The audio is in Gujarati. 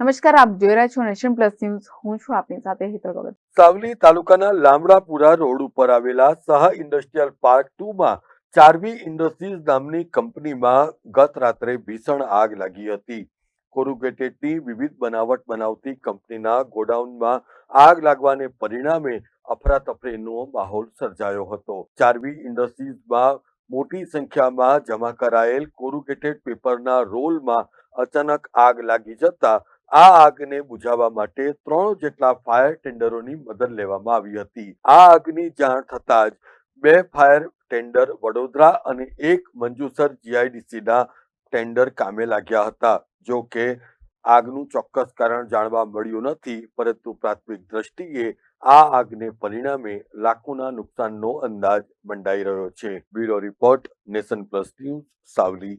નમસ્કાર, આપ જોઈ રહ્યા છો નેશન પ્લસ ન્યૂઝ. હું છું આપની સાથે હિતલ ભગત સાવલી તાલુકાના લામડાપુરા રોડ ઉપર આવેલા સહ ઇન્ડસ્ટ્રીયલ પાર્ક ટુ માં ચારવી ઇન્ડસ્ટ્રીઝ નામની કંપનીમાં ગત રાત્રે ભીષણ આગ લાગી હતી. કોરુગેટેડની વિવિધ બનાવટ બનાવતી કંપનીના ગોડાઉનમાં આગ લાગવાને પરિણામે અફરાતફરીનો માહોલ સર્જાયો હતો. ચારવી ઇન્ડસ્ટ્રીઝમાં મોટી સંખ્યામાં જમા કરાયેલ કોરુગેટેડ પેપરના રોલમાં અચાનક આગ લાગી જતા આ આગને બુઝાવવા માટે ત્રણ જેટલા ફાયર ટેન્ડરોની મદદ લેવામાં આવી હતી. આ આગની જાણ થતાં જ બે ફાયર ટેન્ડર વડોદરા અને એક મંજુસર જીઆઈડીસીના ટેન્ડર કામે લાગ્યા હતા. જો કે આગનું ચોક્કસ કારણ જાણવા મળ્યું નથી, પરંતુ પ્રાથમિક દ્રષ્ટિએ આ આગને પરિણામે લાખોના નુકસાનનો અંદાજ મંડાઈ રહ્યો છે. Bureau report Nation Plus News Savli.